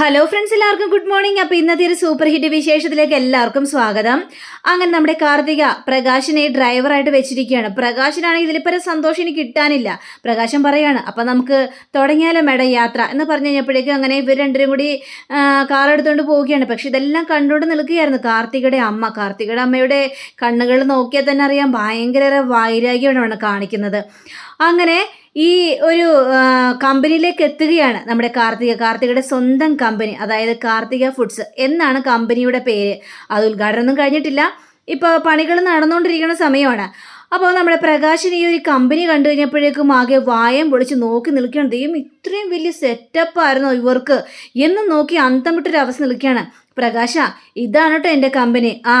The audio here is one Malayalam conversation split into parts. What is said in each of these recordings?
ഹലോ ഫ്രണ്ട്സ് എല്ലാവർക്കും ഗുഡ് മോർണിംഗ് അപ്പോൾ ഇന്നത്തെ ഒരു സൂപ്പർ ഹിറ്റ് വിശേഷത്തിലേക്ക് എല്ലാവർക്കും സ്വാഗതം. അങ്ങനെ നമ്മുടെ കാർത്തിക പ്രകാശിനെ ഡ്രൈവറായിട്ട് വെച്ചിരിക്കുകയാണ്. പ്രകാശിനാണെങ്കിൽ ഇതിലിപ്പരം സന്തോഷം എനിക്ക് കിട്ടാനില്ല. പ്രകാശൻ പറയാണ് അപ്പം നമുക്ക് തുടങ്ങിയാലോ മേഡം യാത്ര? എന്ന് പറഞ്ഞു കഴിഞ്ഞപ്പോഴേക്കും അങ്ങനെ ഇവർ രണ്ടുപേരും കൂടി കാർ എടുത്തുകൊണ്ട് പോവുകയാണ്. പക്ഷെ ഇതെല്ലാം കണ്ടുകൊണ്ട് നിൽക്കുകയായിരുന്നു കാർത്തികയുടെ അമ്മ. കാർത്തികയുടെ അമ്മയുടെ കണ്ണുകൾ നോക്കിയാൽ തന്നെ അറിയാം ഭയങ്കര വൈരാഗ്യമാണ് കാണിക്കുന്നത്. അങ്ങനെ ഈ ഒരു കമ്പനിയിലേക്ക് എത്തുകയാണ് നമ്മുടെ കാർത്തിക. കാർത്തികയുടെ സ്വന്തം കമ്പനി അതായത് കാർത്തിക ഫുഡ്സ് എന്നാണ് കമ്പനിയുടെ പേര്. അത് ഉദ്ഘാടനമൊന്നും കഴിഞ്ഞിട്ടില്ല. ഇപ്പോൾ പണികൾ നടന്നുകൊണ്ടിരിക്കുന്ന സമയമാണ്. അപ്പോൾ നമ്മുടെ പ്രകാശിന് ഈ ഒരു കമ്പനി കണ്ടു കഴിഞ്ഞപ്പോഴേക്കും ആകെ വായം പൊളിച്ച് നോക്കി നിൽക്കുകയാണ്. ദൈവം ഇത്രയും വലിയ സെറ്റപ്പായിരുന്നു ഇവർക്ക്? എന്ന് നോക്കി അന്തം വിട്ടൊരു അവസ്ഥ നിൽക്കുകയാണ്. പ്രകാശ ഇതാണ് കേട്ടോ എന്റെ കമ്പനി? ആ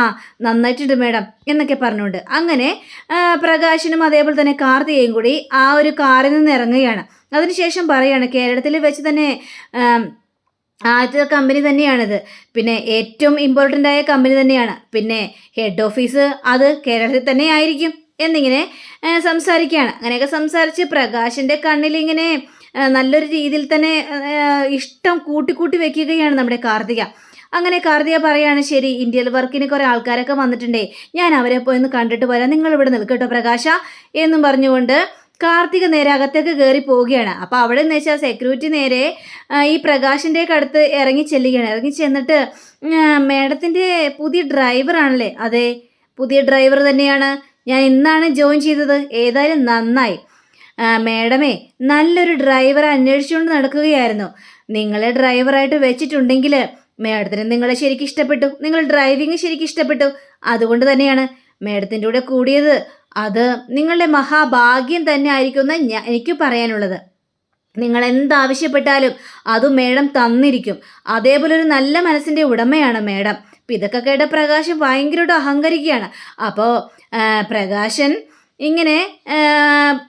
നന്നായിട്ടുണ്ട് മേഡം എന്നൊക്കെ പറഞ്ഞുകൊണ്ട്. അങ്ങനെ പ്രകാശിനും അതേപോലെ തന്നെ കാർത്തികയും കൂടി ആ ഒരു കാറിൽ നിന്ന് ഇറങ്ങുകയാണ്. അതിനുശേഷം പറയുകയാണ് കേരളത്തിൽ വെച്ച് തന്നെ ആദ്യത്തെ കമ്പനി തന്നെയാണിത്. പിന്നെ ഏറ്റവും ഇമ്പോർട്ടന്റ് ആയ കമ്പനി തന്നെയാണ്. പിന്നെ ഹെഡ് ഓഫീസ് അത് കേരളത്തിൽ തന്നെ ആയിരിക്കും എന്നിങ്ങനെ സംസാരിക്കുകയാണ്. അങ്ങനെയൊക്കെ സംസാരിച്ച് പ്രകാശിന്റെ കണ്ണിലിങ്ങനെ നല്ലൊരു രീതിയിൽ തന്നെ ഇഷ്ടം കൂട്ടിക്കൂട്ടി വെക്കുകയാണ് നമ്മുടെ കാർത്തിക. അങ്ങനെ കാർത്തിക പറയാണ് ശരി ഇന്ത്യയിൽ വർക്കിന് കുറേ ആൾക്കാരൊക്കെ വന്നിട്ടുണ്ടേ. ഞാൻ അവരെ പോയി ഒന്ന് കണ്ടിട്ട് വരാം. നിങ്ങൾ ഇവിടെ നിൽക്കട്ടോ പ്രകാശ. എന്നും പറഞ്ഞുകൊണ്ട് കാർത്തിക നേരെ അകത്തേക്ക് കയറി പോവുകയാണ്. അപ്പോൾ അവിടെ എന്ന് വെച്ചാൽ സെക്യൂരിറ്റി നേരെ ഈ പ്രകാശിന്റെ അടുത്ത് ഇറങ്ങി ചെല്ലുകയാണ്. ഇറങ്ങി ചെന്നിട്ട് മേഡത്തിന്റെ പുതിയ ഡ്രൈവറാണല്ലേ അതെ പുതിയ ഡ്രൈവർ തന്നെയാണ്. ഞാൻ ഇന്നാണ് ജോയിൻ ചെയ്തത്. ഏതായാലും നന്നായി. മേഡമേ നല്ലൊരു ഡ്രൈവർ അന്വേഷിച്ചുകൊണ്ട് നടക്കുകയായിരുന്നു. നിങ്ങളെ ഡ്രൈവറായിട്ട് വെച്ചിട്ടുണ്ടെങ്കിൽ മേഡത്തിന് നിങ്ങളെ ശരിക്കും ഇഷ്ടപ്പെട്ടു. നിങ്ങൾ ഡ്രൈവിംഗ് ശരിക്കും ഇഷ്ടപ്പെട്ടു. അതുകൊണ്ട് തന്നെയാണ് മേഡത്തിന്റെ കൂടെ കൂടിയത്. അത് നിങ്ങളുടെ മഹാഭാഗ്യം തന്നെ ആയിരിക്കുമെന്ന് ഞാൻ എനിക്ക് പറയാനുള്ളത്. നിങ്ങൾ എന്താവശ്യപ്പെട്ടാലും അത് മേഡം തന്നിരിക്കും. അതേപോലെ ഒരു നല്ല മനസ്സിന്റെ ഉടമയാണ് മേഡം. അപ്പം ഇതൊക്കെ കേട്ട പ്രകാശൻ ഭയങ്കരമായിട്ട് അഹങ്കരിക്കുകയാണ്. അപ്പോൾ പ്രകാശൻ ഇങ്ങനെ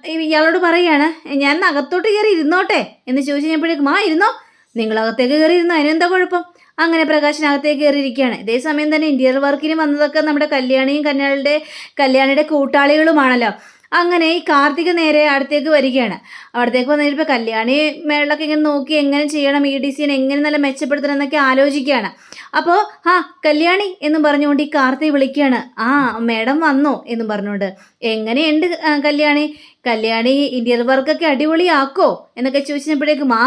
ഇയാളോട് പറയുകയാണ് ഞാൻ അകത്തോട്ട് കയറി ഇരുന്നോട്ടെ? എന്ന് ചോദിച്ചു കഴിഞ്ഞപ്പോഴേക്കും ആ ഇരുന്നോ. നിങ്ങൾ അകത്തേക്ക് കയറി ഇരുന്നോ. അതിനെന്താ കുഴപ്പം? അങ്ങനെ പ്രകാശൻ അകത്തേക്ക് കയറിയിരിക്കുകയാണ്. ഇതേ സമയം തന്നെ ഇന്റീരിയർ വർക്കിന് വന്നതൊക്കെ നമ്മുടെ കല്യാണിയും കന്യാളുടെ കല്യാണിയുടെ കൂട്ടാളികളുമാണല്ലോ. അങ്ങനെ ഈ കാർത്തിക നേരെ അടുത്തേക്ക് വരികയാണ്. അവിടത്തേക്ക് വന്നു കഴിഞ്ഞപ്പോൾ കല്യാണി മേളിലൊക്കെ ഇങ്ങനെ നോക്കി എങ്ങനെ ചെയ്യണം ഈ ഡിസൈൻ എങ്ങനെ നല്ല മെച്ചപ്പെടുത്തണം എന്നൊക്കെ ആലോചിക്കുകയാണ്. അപ്പോൾ ആ കല്യാണി എന്ന് പറഞ്ഞുകൊണ്ട് ഈ കാർത്തി വിളിക്കുകയാണ് ആ മേഡം വന്നോ എന്ന് പറഞ്ഞുകൊണ്ട്. എങ്ങനെയുണ്ട് കല്യാണി? കല്യാണി ഇന്റീരിയർ വർക്കൊക്കെ അടിപൊളിയാക്കോ? എന്നൊക്കെ ചോദിച്ചപ്പോഴേക്കും ആ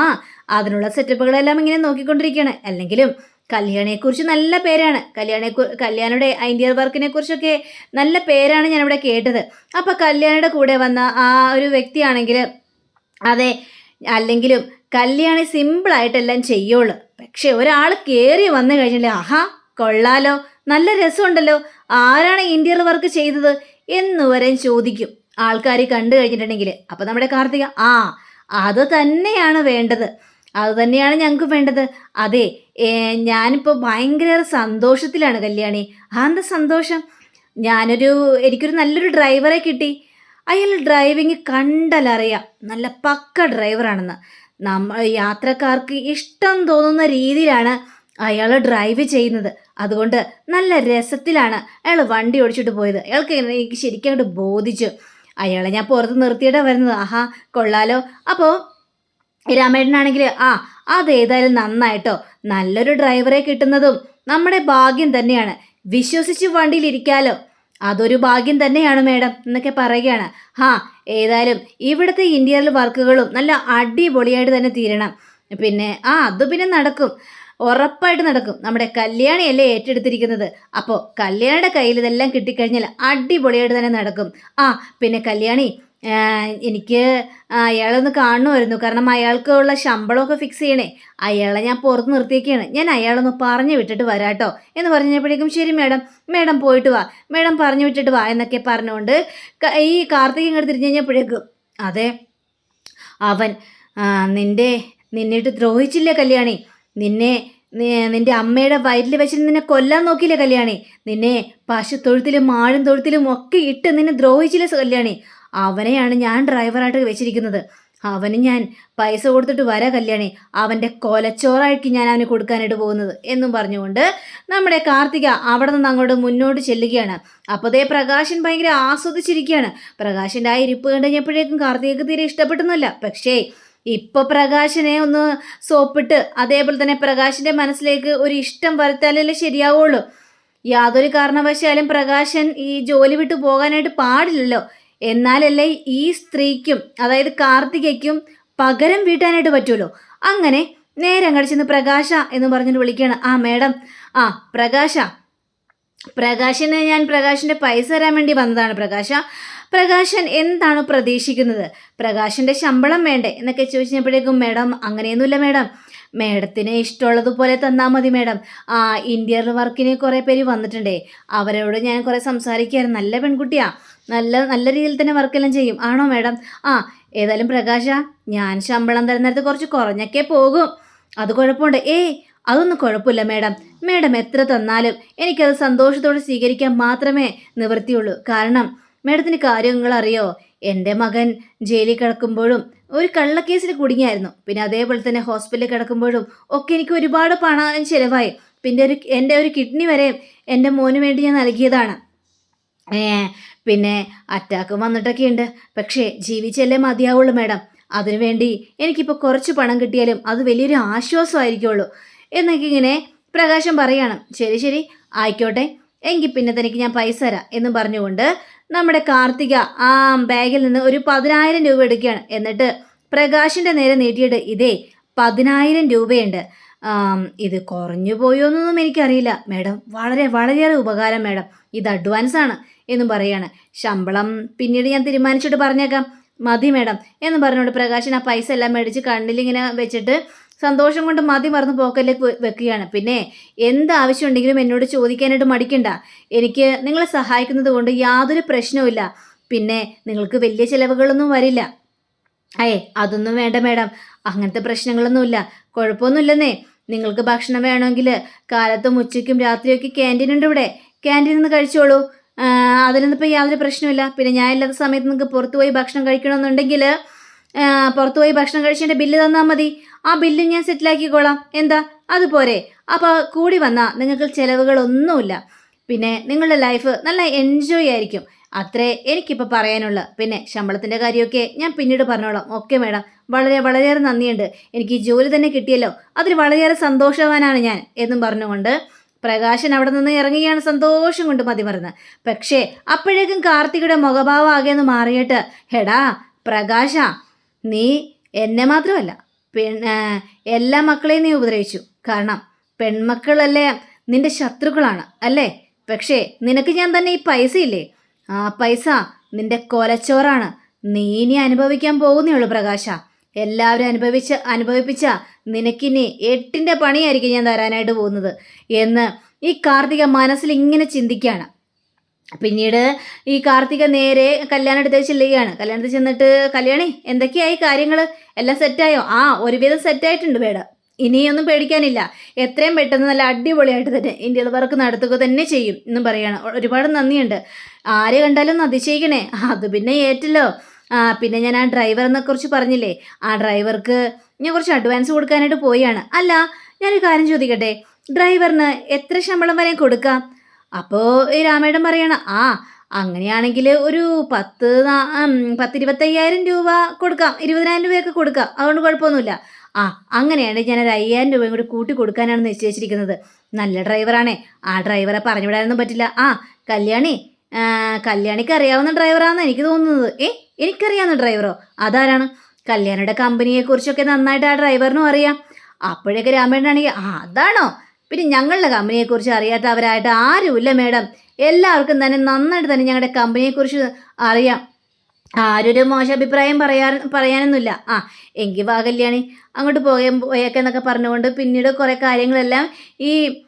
അതിനുള്ള സെറ്റപ്പുകളെല്ലാം ഇങ്ങനെ നോക്കിക്കൊണ്ടിരിക്കുകയാണ്. അല്ലെങ്കിലും കല്യാണിയെക്കുറിച്ച് നല്ല പേരാണ്. കല്യാണെ കല്യാണിയുടെ ഇന്ത്യൻ വർക്കിനെ കുറിച്ചൊക്കെ നല്ല പേരാണ് ഞാനിവിടെ കേട്ടത്. അപ്പോൾ കല്യാണിയുടെ കൂടെ വന്ന ആ ഒരു വ്യക്തിയാണെങ്കിൽ അതെ അല്ലെങ്കിലും കല്യാണി സിമ്പിളായിട്ടെല്ലാം ചെയ്യുള്ളൂ. പക്ഷെ ഒരാൾ കയറി വന്നു കഴിഞ്ഞാൽ ആഹാ കൊള്ളാലോ. നല്ല രസമുണ്ടല്ലോ. ആരാണ് ഇന്റീരിയർ വർക്ക് ചെയ്തത് എന്ന് വരെ ചോദിക്കും. ആൾക്കാർ കണ്ടു കഴിഞ്ഞിട്ടുണ്ടെങ്കിൽ. അപ്പോൾ നമ്മുടെ കാർത്തിക ആ അത് തന്നെയാണ് വേണ്ടത്. അത് തന്നെയാണ് ഞങ്ങൾക്ക് വേണ്ടത്. അതെ ഞാനിപ്പോൾ ഭയങ്കര സന്തോഷത്തിലാണ് കല്യാണി. ആ എന്താ സന്തോഷം? ഞാനൊരു എനിക്കൊരു നല്ലൊരു ഡ്രൈവറെ കിട്ടി. അയാൾ ഡ്രൈവിങ് കണ്ടാലറിയാം. നല്ല പക്ക ഡ്രൈവറാണെന്ന് നമ്മൾ യാത്രക്കാർക്ക് ഇഷ്ടം തോന്നുന്ന രീതിയിലാണ് അയാൾ ഡ്രൈവ് ചെയ്യുന്നത്. അതുകൊണ്ട് നല്ല രസത്തിലാണ് അയാൾ വണ്ടി ഓടിച്ചിട്ട് പോയത്. അയാൾക്ക് എനിക്ക് ശരിക്കും അങ്ങോട്ട് ബോധിച്ചു. അയാളെ ഞാൻ പുറത്ത് നിർത്തിയിട്ടാണ് വരുന്നത്. ആഹാ കൊള്ളാലോ. അപ്പോൾ രാമേട്ടനാണെങ്കിൽ ആ അതേതായാലും നന്നായിട്ടോ. നല്ലൊരു ഡ്രൈവറെ കിട്ടുന്നതും നമ്മുടെ ഭാഗ്യം തന്നെയാണ്. വിശ്വസിച്ച് വണ്ടിയിൽ ഇരിക്കാലോ. അതൊരു ഭാഗ്യം തന്നെയാണ് മേഡം എന്നൊക്കെ പറയുകയാണ്. ഹാ ഏതായാലും ഇവിടുത്തെ ഇന്ത്യയിൽ വർക്കുകളും നല്ല അടിപൊളിയായിട്ട് തന്നെ തീരണം. പിന്നെ ആ അത് പിന്നെ നടക്കും. ഉറപ്പായിട്ട് നടക്കും. നമ്മുടെ കല്യാണിയല്ലേ ഏറ്റെടുത്തിരിക്കുന്നത്. അപ്പോൾ കല്യാണിയുടെ കയ്യിൽ ഇതെല്ലാം കിട്ടിക്കഴിഞ്ഞാൽ അടിപൊളിയായിട്ട് തന്നെ നടക്കും. ആ പിന്നെ കല്യാണി എനിക്ക് അയാളെ അയാളൊന്ന് കാണുമായിരുന്നു കാരണം അയാൾക്കുള്ള ശമ്പളമൊക്കെ ഫിക്സ് ചെയ്യണേ. അയാളെ ഞാൻ പുറത്ത് നിർത്തിയേക്കാണ്. ഞാൻ അയാളൊന്ന് പറഞ്ഞു വിട്ടിട്ട് വരാട്ടോ എന്ന് പറഞ്ഞപ്പോഴേക്കും ശരി മേഡം മേഡം പോയിട്ട് വാ. മേഡം പറഞ്ഞു വിട്ടിട്ട് വാ എന്നൊക്കെ പറഞ്ഞുകൊണ്ട് ഈ കാർത്തിക് ഇങ്ങോട്ട് തിരിഞ്ഞു കഴിഞ്ഞപ്പോഴേക്കും അതെ അവൻ നിന്റെ നിന്നിട്ട് ദ്രോഹിച്ചില്ല കല്യാണി. നിന്നെ നിന്റെ അമ്മയുടെ വയറ്റിൽ വെച്ചിട്ട് നിന്നെ കൊല്ലാൻ നോക്കിയില്ലേ കല്യാണി. നിന്നെ പശു തൊഴുത്തിലും മാഴും തൊഴുത്തിലും ഒക്കെ ഇട്ട് നിന്നെ ദ്രോഹിച്ചില്ല കല്യാണി. അവനെയാണ് ഞാൻ ഡ്രൈവറായിട്ട് വെച്ചിരിക്കുന്നത്. അവന് ഞാൻ പൈസ കൊടുത്തിട്ട് വരാ കല്യാണി. അവന്റെ കൊലച്ചോറായിട്ട് ഞാൻ അവന് കൊടുക്കാനായിട്ട് പോകുന്നത് എന്നും പറഞ്ഞുകൊണ്ട് നമ്മുടെ കാർത്തിക അവിടെ നിന്ന് അങ്ങോട്ട് മുന്നോട്ട് ചെല്ലുകയാണ്. അപ്പോൾ ദേ പ്രകാശൻ ഭയങ്കര ആസ്വദിച്ചിരിക്കുകയാണ്. പ്രകാശന്റെ ആ ഇരിപ്പ് കണ്ടുകഴിഞ്ഞപ്പോഴേക്കും കാർത്തികക്ക് തീരെ ഇഷ്ടപ്പെട്ടൊന്നുമില്ല. പക്ഷേ ഇപ്പൊ പ്രകാശനെ ഒന്ന് സോപ്പിട്ട് അതേപോലെ തന്നെ പ്രകാശിന്റെ മനസ്സിലേക്ക് ഒരു ഇഷ്ടം വരുത്താലല്ലേ ശരിയാവുള്ളൂ. യാതൊരു കാരണവശാലും പ്രകാശൻ ഈ ജോലി വിട്ടു പോകാനായിട്ട് പാടില്ലല്ലോ. എന്നാലല്ലേ ഈ സ്ത്രീക്കും അതായത് കാർത്തികയ്ക്കും പകരം വീട്ടാനായിട്ട് പറ്റുമല്ലോ അങ്ങനെ നേരെ അങ്ങോട്ട് ചെന്ന് പ്രകാശ എന്ന് പറഞ്ഞിട്ട് വിളിക്കുകയാണ്. ആ മേഡം. ആ പ്രകാശ. പ്രകാശന് ഞാൻ പ്രകാശിന്റെ പൈസ തരാൻ വേണ്ടി വന്നതാണ് പ്രകാശ. പ്രകാശൻ എന്താണ് പ്രതീക്ഷിക്കുന്നത്? പ്രകാശന്റെ ശമ്പളം വേണ്ടേ? എന്നൊക്കെ ചോദിച്ചപ്പോഴേക്കും മേഡം അങ്ങനെയൊന്നുമില്ല മേഡം. മേഡത്തിന് ഇഷ്ടമുള്ളതുപോലെ തന്നാൽ മതി മേഡം. ആ ഇന്ത്യയിൽ വർക്കിന് കുറേ പേര് വന്നിട്ടുണ്ടേ. അവരോട് ഞാൻ കുറേ സംസാരിക്കുകയായിരുന്നു. നല്ല പെൺകുട്ടിയാ. നല്ല നല്ല രീതിയിൽ തന്നെ വർക്കെല്ലാം ചെയ്യും. ആണോ മാഡം? ആ ഏതായാലും പ്രകാശ ഞാൻ ശമ്പളം തരുന്നിടത്ത് കുറച്ച് കുറഞ്ഞൊക്കെ പോകും. അത് കുഴപ്പമുണ്ട്. ഏയ് അതൊന്നും കുഴപ്പമില്ല മേഡം. മേഡം എത്ര തന്നാലും എനിക്കത് സന്തോഷത്തോടെ സ്വീകരിക്കാൻ മാത്രമേ നിവൃത്തിയുള്ളൂ. കാരണം മേഡത്തിന് കാര്യങ്ങൾ അറിയോ? എന്റെ മകൻ ജയിലിൽ കിടക്കുമ്പോഴും ഒരു കള്ളക്കേസിൽ കുടുങ്ങിയായിരുന്നു. പിന്നെ അതേപോലെ തന്നെ ഹോസ്പിറ്റലിൽ കിടക്കുമ്പോഴും ഒക്കെ എനിക്ക് ഒരുപാട് പണം ചിലവായി. പിന്നെ ഒരു എന്റെ ഒരു കിഡ്നി വരെ എന്റെ മോന് വേണ്ടി ഞാൻ നൽകിയതാണ്. പിന്നെ അറ്റാക്ക് വന്നിട്ടൊക്കെ ഉണ്ട് പക്ഷേ ജീവിച്ചല്ലേ മതിയാവുള്ളൂ മാഡം. അതിനുവേണ്ടി എനിക്കിപ്പോൾ കുറച്ച് പണം കിട്ടിയാലും അത് വലിയൊരു ആശ്വാസമായിരിക്കുള്ളൂ. എന്നൊക്കെ ഇങ്ങനെ പ്രകാശം പറയണം. ശരി ശരി. ആയിക്കോട്ടെ. എങ്കിൽ പിന്നെ തനിക്ക് ഞാൻ പൈസ തരാം എന്ന് പറഞ്ഞുകൊണ്ട് നമ്മുടെ കാർത്തിക ആ ബാഗിൽ നിന്ന് ഒരു പതിനായിരം രൂപ എടുക്കുകയാണ്. എന്നിട്ട് പ്രകാശിന്റെ നേരെ നീട്ടിയിട്ട് ഇതേ പതിനായിരം രൂപയുണ്ട്. ഇത് കുറഞ്ഞു പോയോന്നൊന്നും എനിക്കറിയില്ല മാഡം. വളരെ വളരെയേറെ ഉപകാരം മേഡം. ഇത് അഡ്വാൻസ് ആണ് എന്നും പറയാണ്. ശമ്പളം പിന്നീട് ഞാൻ തീരുമാനിച്ചിട്ട് പറഞ്ഞേക്കാം. മതി മേഡം എന്ന് പറഞ്ഞുകൊണ്ട് പ്രകാശൻ ആ പൈസ എല്ലാം മേടിച്ച് കണ്ണിലിങ്ങനെ വെച്ചിട്ട് സന്തോഷം കൊണ്ട് മതി മറന്ന് പോക്കലിലേക്ക് വെ- വെക്കുകയാണ്. പിന്നെ എന്ത് ആവശ്യമുണ്ടെങ്കിലും എന്നോട് ചോദിക്കാനായിട്ട് മടിക്കണ്ട. എനിക്ക് നിങ്ങളെ സഹായിക്കുന്നത് കൊണ്ട് യാതൊരു പ്രശ്നവുമില്ല പിന്നെ നിങ്ങൾക്ക് വലിയ ചിലവുകളൊന്നും വരില്ല. അയേ അതൊന്നും വേണ്ട മേഡം അങ്ങനത്തെ പ്രശ്നങ്ങളൊന്നുമില്ല കുഴപ്പമൊന്നുമില്ലെന്നേ നിങ്ങൾക്ക് ഭക്ഷണം വേണമെങ്കിൽ കാലത്തും ഉച്ചയ്ക്കും രാത്രിയൊക്കെ ക്യാന്റീൻ ഉണ്ട് ഇവിടെ. ക്യാന്റീനിൽ നിന്ന് കഴിച്ചോളൂ. ഇപ്പോൾ യാതൊരു പ്രശ്നമില്ല പിന്നെ ഞാൻ ഇല്ലാത്ത സമയത്ത് നിങ്ങൾക്ക് പുറത്തു പോയി ഭക്ഷണം കഴിക്കണമെന്നുണ്ടെങ്കിൽ പുറത്തു പോയി ഭക്ഷണം കഴിച്ചതിന്റെ ബില്ല് തന്നാൽ മതി. ആ ബില്ല് ഞാൻ സെറ്റിലാക്കിക്കോളാം. എന്താ? അതുപോലെ അപ്പോൾ കൂടി വന്നാൽ നിങ്ങൾക്ക് ചിലവുകളൊന്നുമില്ല. പിന്നെ നിങ്ങളുടെ ലൈഫ് നല്ല എൻജോയ് ആയിരിക്കും. അത്രേ എനിക്കിപ്പോൾ പറയാനുള്ളത് പിന്നെ ശമ്പളത്തിന്റെ കാര്യമൊക്കെ ഞാൻ പിന്നീട് പറഞ്ഞോളാം. Okay madam. വളരെ വളരെയേറെ നന്ദിയുണ്ട്. എനിക്ക് ഈ ജോലി തന്നെ കിട്ടിയല്ലോ. അതിൽ വളരെയേറെ സന്തോഷവാനാണ് ഞാൻ എന്നും പറഞ്ഞുകൊണ്ട്. പ്രകാശൻ അവിടെ നിന്ന് ഇറങ്ങുകയാണ് സന്തോഷം കൊണ്ട് മതിമറന്ന്. പക്ഷേ അപ്പോഴേക്കും കാർത്തികയുടെ മുഖഭാവം ആകെ ഒന്ന് മാറിയിട്ട് ഹെടാ പ്രകാശ നീ എന്നെ മാത്രമല്ല പെൺ എല്ലാ മക്കളെയും നീ ഉപദ്രവിച്ചു. കാരണം പെൺമക്കളല്ലേ നിന്റെ ശത്രുക്കളാണ് അല്ലേ? പക്ഷേ നിനക്ക് ഞാൻ തന്നെ ഈ പൈസ ഇല്ലേ? ആ പൈസ നിന്റെ കൊലച്ചോറാണ്. നീ ഇനി അനുഭവിക്കാൻ പോകുന്നേ ഉള്ളൂ പ്രകാശ. എല്ലാവരും അനുഭവിച്ച അനുഭവിപ്പിച്ച നിനക്കിനി എട്ടിന്റെ പണിയായിരിക്കും ഞാൻ തരാനായിട്ട് പോകുന്നത് എന്ന് ഈ കാർത്തിക മനസ്സിൽ ഇങ്ങനെ ചിന്തിക്കുകയാണ്. പിന്നീട് ഈ കാർത്തിക നേരെ കല്യാണത്തിൽ ചെല്ലുകയാണ്. കല്യാണത്തിൽ ചെന്നിട്ട് കല്യാണി എന്തൊക്കെയായി കാര്യങ്ങൾ എല്ലാം സെറ്റായോ? ആ ഒരുവിധം സെറ്റായിട്ടുണ്ട് മേഡം. ഇനിയൊന്നും പേടിക്കാനില്ല. എത്രയും പെട്ടെന്ന് നല്ല അടിപൊളിയായിട്ട് തന്നെ ഇന്ത്യയിൽ വർക്ക് നടത്തുക തന്നെ ചെയ്യും എന്നും പറയുകയാണ് ഒരുപാട് നന്ദിയുണ്ട്. ആരെ കണ്ടാലും അതിശയിക്കണേ? അത് പിന്നെ ഏറ്റല്ലോ. പിന്നെ ഞാൻ ആ ഡ്രൈവറിനെ കുറിച്ച് പറഞ്ഞില്ലേ? ആ ഡ്രൈവർക്ക് ഞാൻ കുറച്ച് അഡ്വാൻസ് കൊടുക്കാനായിട്ട് പോയാണ്. അല്ല ഞാനൊരു കാര്യം ചോദിക്കട്ടെ? ഡ്രൈവറിന് എത്ര ശമ്പളം വരെ കൊടുക്കാം? അപ്പോൾ ഈ രാമേടം പറയണം ആ അങ്ങനെയാണെങ്കിൽ ഒരു പത്ത് പത്തിരുപത്തയ്യായിരം രൂപ കൊടുക്കാം. ഇരുപതിനായിരം രൂപയൊക്കെ കൊടുക്കാം. അതുകൊണ്ട് കുഴപ്പമൊന്നുമില്ല. ആ അങ്ങനെയാണെങ്കിൽ ഞാൻ ഒരു അയ്യായിരം രൂപയും കൂടി കൂട്ടി കൊടുക്കാനാണ് നിശ്ചയിച്ചിരിക്കുന്നത്. നല്ല ഡ്രൈവറാണേ ആ ഡ്രൈവറെ പറഞ്ഞു വിടാനൊന്നും പറ്റില്ല. ആ കല്യാണി ആ, കല്യാണിക്ക് അറിയാവുന്ന ഡ്രൈവറാണെന്ന് എനിക്ക് തോന്നുന്നത്. ഏ എനിക്കറിയാവുന്ന ഡ്രൈവറോ? അതാരാണ്? കല്യാണിയുടെ കമ്പനിയെക്കുറിച്ചൊക്കെ നന്നായിട്ട് ആ ഡ്രൈവറിനും അറിയാം. അപ്പോഴേക്ക് രാമേട്ടനാണെങ്കിൽ ആ അതാണോ? പിന്നെ ഞങ്ങളുടെ കമ്പനിയെക്കുറിച്ച് അറിയാത്തവരായിട്ട് ആരുമില്ല മേഡം. എല്ലാവർക്കും തന്നെ നന്നായിട്ട് തന്നെ ഞങ്ങളുടെ കമ്പനിയെക്കുറിച്ച് അറിയാം. ആരൊരു മോശം അഭിപ്രായം പറയാ പറയാനൊന്നുമില്ല. ആ എങ്കിൽ വാ കല്യാണി. അങ്ങോട്ട് പോയ പോയേക്കെന്നൊക്കെ പറഞ്ഞുകൊണ്ട് പിന്നീട് കുറേ കാര്യങ്ങളെല്ലാം ഈ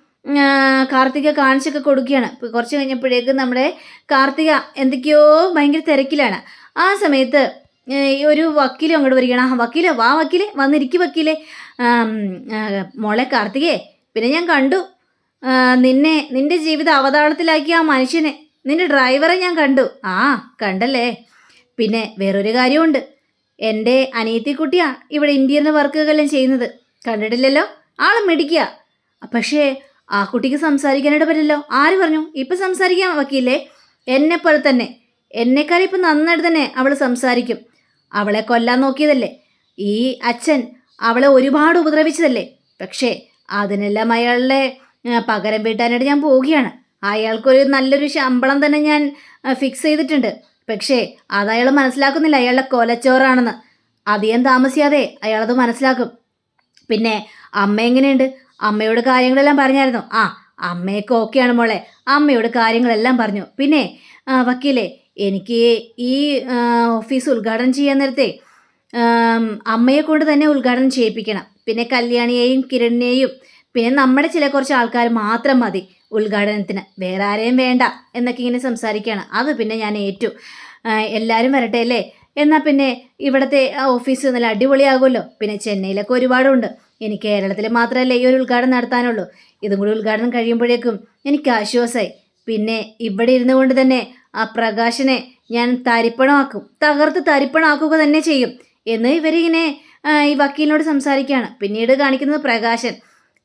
കാർത്തിക കാണിച്ചൊക്കെ കൊടുക്കുകയാണ്. കുറച്ച് കഴിഞ്ഞപ്പോഴേക്കും നമ്മുടെ കാർത്തിക എന്തൊക്കെയോ ഭയങ്കര തിരക്കിലാണ്. ആ സമയത്ത് ഒരു വക്കീലും അങ്ങോട്ട് വരികയാണ്. ആ വക്കീലെ? വാ വക്കീലെ. വന്നിരിക്കും വക്കീലെ. മോളെ കാർത്തികേ പിന്നെ ഞാൻ കണ്ടു. നിന്നെ നിന്റെ ജീവിതം അവതാളത്തിലാക്കിയ ആ മനുഷ്യനെ നിന്റെ ഡ്രൈവറെ ഞാൻ കണ്ടു. ആ കണ്ടല്ലേ? പിന്നെ വേറൊരു കാര്യമുണ്ട്. എന്റെ അനിയത്തിക്കുട്ടിയാണ് ഇവിടെ ഇന്ത്യയിൽ നിന്ന് വർക്കുകളെല്ലാം ചെയ്യുന്നത്. കണ്ടിട്ടില്ലല്ലോ? ആൾ മിടിക്കുക. പക്ഷേ ആ കുട്ടിക്ക് സംസാരിക്കാനായിട്ട് പറ്റില്ലല്ലോ. ആര് പറഞ്ഞു? ഇപ്പം സംസാരിക്കാൻ വക്കീലേ. എന്നെപ്പോലെ തന്നെ. എന്നെക്കാൾ ഇപ്പം നന്നായിട്ട് തന്നെ അവൾ സംസാരിക്കും. അവളെ കൊല്ലാൻ നോക്കിയതല്ലേ. ഈ അച്ഛൻ അവളെ ഒരുപാട് ഉപദ്രവിച്ചതല്ലേ. പക്ഷേ അതിനെല്ലാം അയാളുടെ പകരം വീട്ടാനായിട്ട് ഞാൻ പോവുകയാണ്. അയാൾക്കൊരു നല്ലൊരു ശമ്പളം തന്നെ ഞാൻ ഫിക്സ് ചെയ്തിട്ടുണ്ട്. പക്ഷേ അത് അയാൾ മനസ്സിലാക്കുന്നില്ല. അയാളുടെ കൊലച്ചോറാണെന്ന്. അധികം താമസിയാതെ അയാളത് മനസ്സിലാക്കും. പിന്നെ അമ്മ എങ്ങനെയുണ്ട്? അമ്മയോട് കാര്യങ്ങളെല്ലാം പറഞ്ഞായിരുന്നു. ആ അമ്മയൊക്കെ ഓക്കെയാണ് മോളെ. അമ്മയോട് കാര്യങ്ങളെല്ലാം പറഞ്ഞു. പിന്നെ വക്കീലെ എനിക്ക് ഈ ഓഫീസ് ഉദ്ഘാടനം ചെയ്യാൻ നേരത്തെ അമ്മയെ കൊണ്ട് തന്നെ ഉദ്ഘാടനം ചെയ്യിപ്പിക്കണം. പിന്നെ കല്യാണിയെയും കിരണിനെയും പിന്നെ നമ്മുടെ ചില കുറച്ച് ആൾക്കാർ മാത്രം മതി ഉദ്ഘാടനത്തിന്. വേറെ ആരെയും വേണ്ട എന്നൊക്കെ ഇങ്ങനെ സംസാരിക്കുകയാണ്. അത് പിന്നെ ഞാൻ ഏറ്റു. എല്ലാവരും വരട്ടെ അല്ലേ? എന്നാൽ പിന്നെ ഇവിടുത്തെ ഓഫീസ് നല്ല അടിപൊളിയാകുമല്ലോ. പിന്നെ ചെന്നൈയിലൊക്കെ ഒരുപാടുണ്ട്. ഇനി കേരളത്തിൽ മാത്രമല്ലേ ഈ ഒരു ഉദ്ഘാടനം നടത്താനുള്ളൂ. ഇതും കൂടി ഉദ്ഘാടനം കഴിയുമ്പോഴേക്കും എനിക്ക് ആശ്വാസമായി പിന്നെ ഇവിടെ ഇരുന്നു കൊണ്ട് തന്നെ ആ പ്രകാശനെ ഞാൻ തരിപ്പണമാക്കും. തകർത്ത് തരിപ്പണമാക്കുക തന്നെ ചെയ്യും. എന്ന് ഇവരിങ്ങനെ ഈ വക്കീലിനോട് സംസാരിക്കുകയാണ്. പിന്നീട് കാണിക്കുന്നത് പ്രകാശൻ.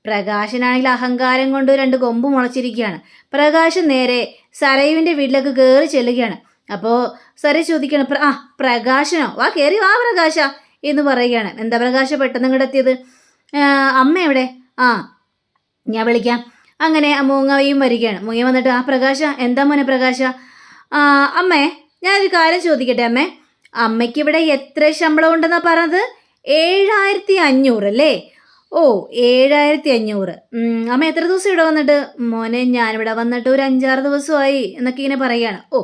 പ്രകാശനാണെങ്കിൽ അഹങ്കാരം കൊണ്ട് രണ്ട് കൊമ്പ് മുളച്ചിരിക്കുകയാണ്. പ്രകാശൻ നേരെ സരയുവിന്റെ വീട്ടിലേക്ക് കയറി ചെല്ലുകയാണ്. അപ്പോൾ സര ചോദിക്കുകയാണ് "പ്ര- ആ പ്രകാശനോ? വാ കയറി വാ പ്രകാശ എന്ന് പറയുകയാണ്. എന്താ പ്രകാശ പെട്ടെന്ന് "ആ, അമ്മ എവിടെ? ആ ഞാൻ വിളിക്കാം. അങ്ങനെ മൂങ്ങയും വരികയാണ്. മൂങ്ങ വന്നിട്ട് ആ പ്രകാശ എന്താ മോനെ പ്രകാശ? അമ്മേ ഞാനൊരു കാര്യം ചോദിക്കട്ടെ അമ്മേ. അമ്മയ്ക്ക് ഇവിടെ എത്ര ശമ്പളം ഉണ്ടെന്നാ പറഞ്ഞത്? ഏഴായിരത്തി അഞ്ഞൂറ് അല്ലേ? ഓ ഏഴായിരത്തി അഞ്ഞൂറ് അമ്മ എത്ര ദിവസം ഇവിടെ വന്നിട്ട്? മോനെ ഞാനിവിടെ വന്നിട്ട് ഒരു അഞ്ചാറ് ദിവസമായി എന്നൊക്കെ ഇങ്ങനെ പറയുകയാണ് ഓ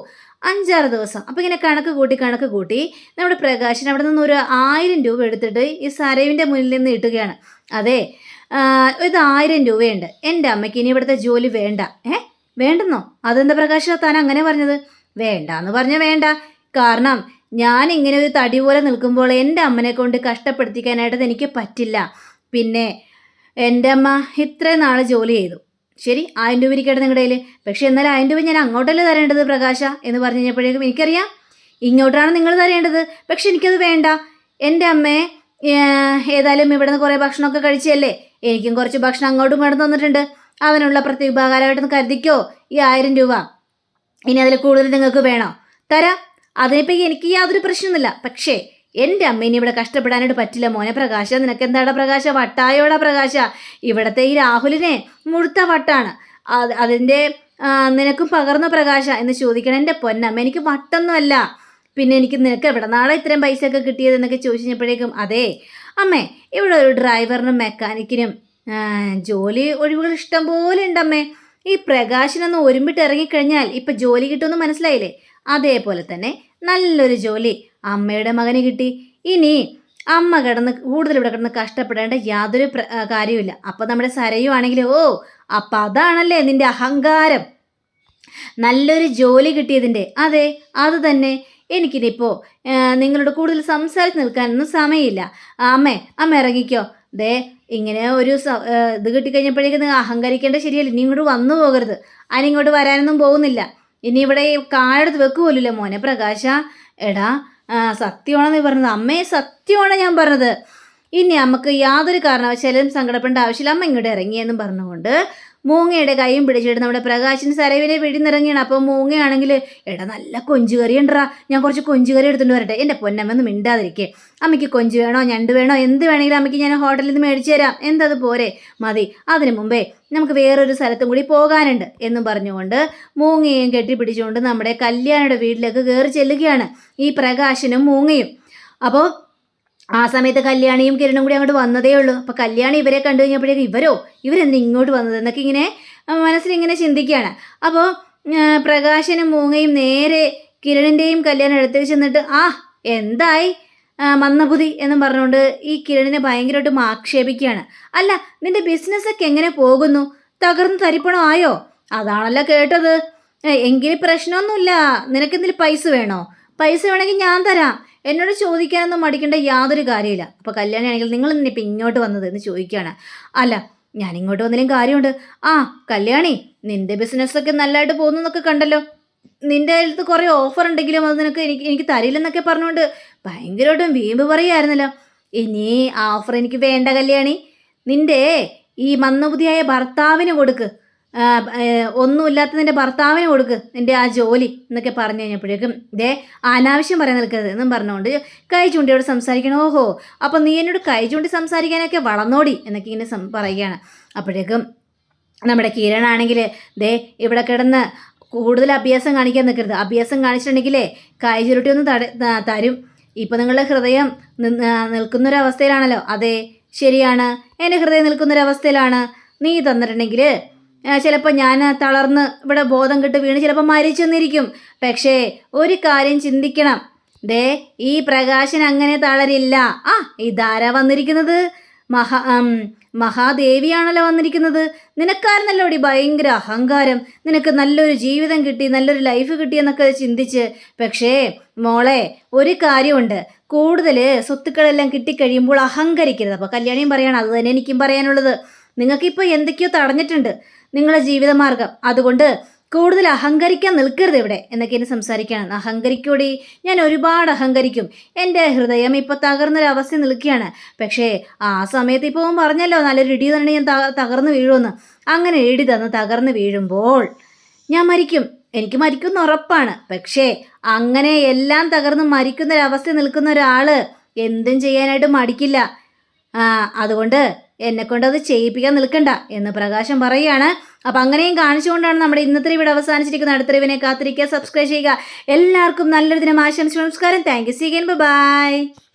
അഞ്ചാറ് ദിവസം. അപ്പം ഇങ്ങനെ കണക്ക് കൂട്ടി കണക്ക് കൂട്ടി നമ്മുടെ പ്രകാശൻ അവിടെ നിന്ന് ഒരു ആയിരം രൂപ എടുത്തിട്ട് ഈ സരവിന്റെ മുന്നിൽ നിന്ന് ഇട്ടുകയാണ്. അതെ ഇത് ആയിരം രൂപയുണ്ട്. എന്റെ അമ്മയ്ക്ക് ഇനി ഇവിടുത്തെ ജോലി വേണ്ട. ഏ? വേണ്ടെന്നോ? അതെന്താ പ്രകാശ താൻ അങ്ങനെ പറഞ്ഞത്? വേണ്ട എന്ന് പറഞ്ഞാൽ വേണ്ട. കാരണം ഞാൻ ഇങ്ങനെ ഒരു തടി പോലെ നിൽക്കുമ്പോൾ എന്റെ അമ്മനെ കൊണ്ട് കഷ്ടപ്പെടുത്തിക്കാനായിട്ട് എനിക്ക് പറ്റില്ല. പിന്നെ എന്റെ അമ്മ ഇത്രയും നാൾ ജോലി ചെയ്തു. ശരി ആയിരം രൂപ ഇരിക്കട്ടെ നിങ്ങളുടെ കയ്യിൽ പക്ഷേ എന്നാൽ ആയിരം രൂപ ഞാൻ അങ്ങോട്ടല്ലേ തരേണ്ടത് പ്രകാശ എന്ന് പറഞ്ഞു കഴിഞ്ഞപ്പോഴേക്കും എനിക്കറിയാം. ഇങ്ങോട്ടാണ് നിങ്ങൾ തരേണ്ടത്. പക്ഷെ എനിക്കത് വേണ്ട. എന്റെ അമ്മയെ ഏതായാലും ഇവിടെ നിന്ന് കുറേ ഭക്ഷണമൊക്കെ കഴിച്ചല്ലേ എനിക്കും കുറച്ച് ഭക്ഷണം അങ്ങോട്ടും ഇങ്ങോട്ടും തന്നിട്ടുണ്ട്. അതിനുള്ള പ്രത്യുപകാരമായിട്ടൊന്ന് കരുതിക്കോ ഈ ആയിരം രൂപ. ഇനി അതിൽ കൂടുതൽ നിങ്ങൾക്ക് വേണോ? തരാം. അതിനിപ്പോൾ എനിക്ക് യാതൊരു പ്രശ്നമൊന്നുമില്ല പക്ഷേ എന്റെ അമ്മ ഇനി ഇവിടെ കഷ്ടപ്പെടാനായിട്ട് പറ്റില്ല. മോനെ പ്രകാശ നിനക്ക് എന്താടാ പ്രകാശ? വട്ടായോടാ പ്രകാശ. ഇവിടുത്തെ ഈ രാഹുലിനെ മുഴുത്ത വട്ടാണ്. അത് അതിന്റെ നിനക്കും പകർന്ന പ്രകാശ എന്ന് ചോദിക്കണം എന്റെ പൊന്നമ്മ എനിക്ക് വട്ടൊന്നുമല്ല. പിന്നെ എനിക്ക് നിനക്ക് എവിടെ നാളെ ഇത്രയും പൈസ ഒക്കെ കിട്ടിയത് എന്നൊക്കെ ചോദിച്ചപ്പോഴേക്കും അതെ അമ്മേ ഇവിടെ ഒരു ഡ്രൈവറിനും മെക്കാനിക്കിനും ജോലി ഒഴിവുകൾ ഇഷ്ടം പോലെ ഉണ്ടമ്മേ. ഈ പ്രകാശിനൊന്ന് ഒരുമ്പിട്ട് ഇറങ്ങിക്കഴിഞ്ഞാൽ ഇപ്പം ജോലി കിട്ടുമെന്ന് മനസ്സിലായില്ലേ? അതേപോലെ തന്നെ നല്ലൊരു ജോലി അമ്മയുടെ മകന് കിട്ടി. ഇനി അമ്മ കിടന്ന് കൂടുതൽ ഇവിടെ കിടന്ന് കഷ്ടപ്പെടേണ്ട യാതൊരു കാര്യമില്ല അപ്പം നമ്മുടെ സരയുവാണെങ്കിൽ ഓ അപ്പം അതാണല്ലേ നിന്റെ അഹങ്കാരം. നല്ലൊരു ജോലി കിട്ടിയതിന്റെ. അതെ അത് തന്നെ. എനിക്കിനിപ്പോൾ നിങ്ങളോട് കൂടുതൽ സംസാരിച്ച് നിൽക്കാനൊന്നും സമയമില്ല. അമ്മേ അമ്മ ഇറങ്ങിക്കോ. ദേ ഇങ്ങനെ ഒരു ഇത് കിട്ടിക്കഴിഞ്ഞപ്പോഴേക്കും നിങ്ങൾ അഹങ്കരിക്കേണ്ട ശരിയല്ല. ഇനി ഇങ്ങോട്ട് വന്നു പോകരുത്. അതിനിങ്ങോട്ട് വരാനൊന്നും പോകുന്നില്ല. ഇനി ഇവിടെ കാലെടുത്ത് വെക്കുപോലില്ല മോനെ പ്രകാശ. എടാ ആ, സത്യമാണെന്ന് നീ പറഞ്ഞത്. അമ്മയെ സത്യമാണ് ഞാൻ പറഞ്ഞത്. ഇനി നമുക്ക് യാതൊരു കാരണവശാലും സങ്കടപ്പെടേണ്ട ആവശ്യമില്ല. അമ്മ ഇങ്ങോട്ട് ഇറങ്ങിയെന്നും പറഞ്ഞുകൊണ്ട് മൂങ്ങയുടെ കൈയും പിടിച്ചിട്ട് നമ്മുടെ പ്രകാശിന് സരവിനെ വീടിന്നിറങ്ങിയാണ് അപ്പോൾ മൂങ്ങയാണെങ്കിൽ എടാ നല്ല കൊഞ്ചുകറി ഉണ്ടറാ ഞാൻ കുറച്ച് കൊഞ്ചുകറി എടുത്തുകൊണ്ട് വരട്ടെ. എന്റെ പൊന്നമ്മൊന്നും മിണ്ടാതിരിക്കേ. അമ്മയ്ക്ക് കൊഞ്ച് വേണോ? ഞണ്ട് വേണോ? എന്ത് വേണമെങ്കിലും അമ്മയ്ക്ക് ഞാൻ ഹോട്ടലിൽ നിന്ന് മേടിച്ചു തരാം. എന്തത് പോരെ? മതി. അതിനു മുമ്പേ നമുക്ക് വേറൊരു സ്ഥലത്തും കൂടി പോകാനുണ്ട് എന്നും പറഞ്ഞുകൊണ്ട് മൂങ്ങയും കെട്ടിപ്പിടിച്ചുകൊണ്ട് നമ്മുടെ കല്യാണിയുടെ വീട്ടിലേക്ക് കയറി ചെല്ലുകയാണ് ഈ പ്രകാശനും മൂങ്ങയും. അപ്പോൾ ആ സമയത്ത് കല്യാണിയും കിരണും കൂടി അങ്ങോട്ട് വന്നതേ ഉള്ളൂ. അപ്പോൾ കല്യാണി ഇവരെ കണ്ടു കഴിഞ്ഞപ്പോഴേക്കും ഇവരോ? ഇവരെന്ത് ഇങ്ങോട്ട് വന്നത്? എന്നൊക്കെ ഇങ്ങനെ മനസ്സിലിങ്ങനെ ചിന്തിക്കുകയാണ്. അപ്പോൾ പ്രകാശനും മൂങ്ങയും നേരെ കിരണിന്റെയും കല്യാണം അടുത്തേക്ക് ചെന്നിട്ട് ആ എന്തായി? മന്ദബുദ്ധി എന്നും പറഞ്ഞുകൊണ്ട് ഈ കിരണിനെ ഭയങ്കരമായിട്ടും ആക്ഷേപിക്കുകയാണ് അല്ല നിന്റെ ബിസിനസ്സൊക്കെ എങ്ങനെ പോകുന്നു? തകർന്ന് തരിപ്പണം ആയോ? അതാണല്ലോ കേട്ടത്. എങ്കിൽ പ്രശ്നമൊന്നുമില്ല. നിനക്കെന്തെങ്കിലും പൈസ വേണോ? പൈസ വേണമെങ്കിൽ ഞാൻ തരാം. എന്നോട് ചോദിക്കാനൊന്നും മടിക്കേണ്ട യാതൊരു കാര്യമില്ല അപ്പോൾ കല്യാണിയാണെങ്കിൽ നിങ്ങൾ തന്നെ ഇപ്പം ഇങ്ങോട്ട് വന്നത് എന്ന് ചോദിക്കുകയാണ്. അല്ല ഞാൻ ഇങ്ങോട്ട് വന്നതിലും കാര്യമുണ്ട്. ആ കല്യാണി നിന്റെ ബിസിനസ്സൊക്കെ നല്ലതായിട്ട് പോകുന്നു എന്നൊക്കെ കണ്ടല്ലോ. നിന്റെ അടുത്ത് കുറേ ഓഫർ ഉണ്ടെങ്കിലും അത് നിനക്ക് എനിക്ക് എനിക്ക് തരില്ലെന്നൊക്കെ പറഞ്ഞുകൊണ്ട് ഭയങ്കരമായിട്ടും വീമ്പ് പറയായിരുന്നല്ലോ ഇനി ആ ഓഫർ എനിക്ക് വേണ്ട കല്യാണി. നിന്റെ ഈ മന്ദബുദ്ധിയായ ഭർത്താവിന് കൊടുക്ക്. ഒന്നുമില്ലാത്ത നിന്റെ ഭർത്താവിന് കൊടുക്ക് നിന്റെ ആ ജോലി എന്നൊക്കെ പറഞ്ഞു കഴിഞ്ഞപ്പോഴേക്കും ദേ അനാവശ്യം പറയാൻ നിൽക്കരുത് എന്നും പറഞ്ഞുകൊണ്ട് കൈ ചൂണ്ടിയോട് സംസാരിക്കണം. ഓഹോ അപ്പം നീ എന്നോട് കൈ ചൂണ്ടി സംസാരിക്കാനൊക്കെ വളർന്നോടി എന്നൊക്കെ ഇങ്ങനെ പറയുകയാണ്. അപ്പോഴേക്കും നമ്മുടെ കിരണാണെങ്കിൽ ദേ ഇവിടെ കിടന്ന് കൂടുതൽ അഭ്യാസം കാണിക്കാൻ നിൽക്കരുത്. അഭ്യാസം കാണിച്ചിട്ടുണ്ടെങ്കിലേ കൈ ചുരുട്ടി ഒന്ന് തരും. ഇപ്പം നിങ്ങളുടെ ഹൃദയം നിൽക്കുന്നൊരവസ്ഥയിലാണല്ലോ. അതെ ശരിയാണ്. എന്റെ ഹൃദയം നിൽക്കുന്നൊരവസ്ഥയിലാണ്. നീ തന്നിട്ടുണ്ടെങ്കിൽ ചിലപ്പോൾ ഞാൻ തളർന്ന് ഇവിടെ ബോധം കെട്ട് വീണ് ചിലപ്പോൾ മരിച്ചെന്നിരിക്കും പക്ഷേ ഒരു കാര്യം ചിന്തിക്കണം. ദേ ഈ പ്രകാശൻ അങ്ങനെ തളരില്ല. ആ ഇതാരാ വന്നിരിക്കുന്നത്? മഹാ മഹാദേവിയാണല്ലോ വന്നിരിക്കുന്നത്. നിനക്കായിരുന്നല്ലോ ഈ ഭയങ്കര അഹങ്കാരം. നിനക്ക് നല്ലൊരു ജീവിതം കിട്ടി നല്ലൊരു ലൈഫ് കിട്ടി എന്നൊക്കെ ചിന്തിച്ച്. പക്ഷേ മോളെ ഒരു കാര്യമുണ്ട്. കൂടുതൽ സ്വത്തുക്കളെല്ലാം കിട്ടിക്കഴിയുമ്പോൾ അഹങ്കരിക്കരുത്. അപ്പോൾ കല്യാണിയും പറയണം അത് തന്നെ എനിക്കും പറയാനുള്ളത്. നിങ്ങൾക്കിപ്പോൾ എന്തൊക്കെയോ തടഞ്ഞിട്ടുണ്ട്. നിങ്ങളുടെ ജീവിതമാർഗം. അതുകൊണ്ട് കൂടുതൽ അഹങ്കരിക്കാൻ നിൽക്കരുത് ഇവിടെ എന്നൊക്കെ ഇനി സംസാരിക്കുകയാണ്. അഹങ്കരിക്കൂടി. ഞാൻ ഒരുപാട് അഹങ്കരിക്കും. എന്റെ ഹൃദയം ഇപ്പോൾ തകർന്നൊരവസ്ഥ നിൽക്കുകയാണ്. പക്ഷേ ആ സമയത്ത് ഇപ്പോൾ പറഞ്ഞല്ലോ നല്ലൊരു ഇടി തന്നെ ഞാൻ തകർന്നു വീഴുമെന്ന്. അങ്ങനെ ഇടി തന്ന് തകർന്ന് വീഴുമ്പോൾ ഞാൻ മരിക്കും. എനിക്ക് മരിക്കുന്ന ഉറപ്പാണ്. പക്ഷേ അങ്ങനെ എല്ലാം തകർന്ന് മരിക്കുന്നൊരവസ്ഥ നിൽക്കുന്ന ഒരാൾ എന്തും ചെയ്യാനായിട്ട് മടിക്കില്ല. അതുകൊണ്ട് എന്നെ കൊണ്ട് അത് ചെയ്യിപ്പിക്കാൻ നിൽക്കണ്ട എന്ന് പ്രകാശം പറയുകയാണ്. അപ്പം അങ്ങനെയും കാണിച്ചുകൊണ്ടാണ് നമ്മുടെ ഇന്നത്തെ ഇവിടെ അവസാനിച്ചിരിക്കുന്ന അടുത്ത കാത്തിരിക്കുക സബ്സ്ക്രൈബ് ചെയ്യുക. എല്ലാവർക്കും നല്ലൊരു ദിനം ആശംസ നമസ്കാരം. Thank you സീഗൻ by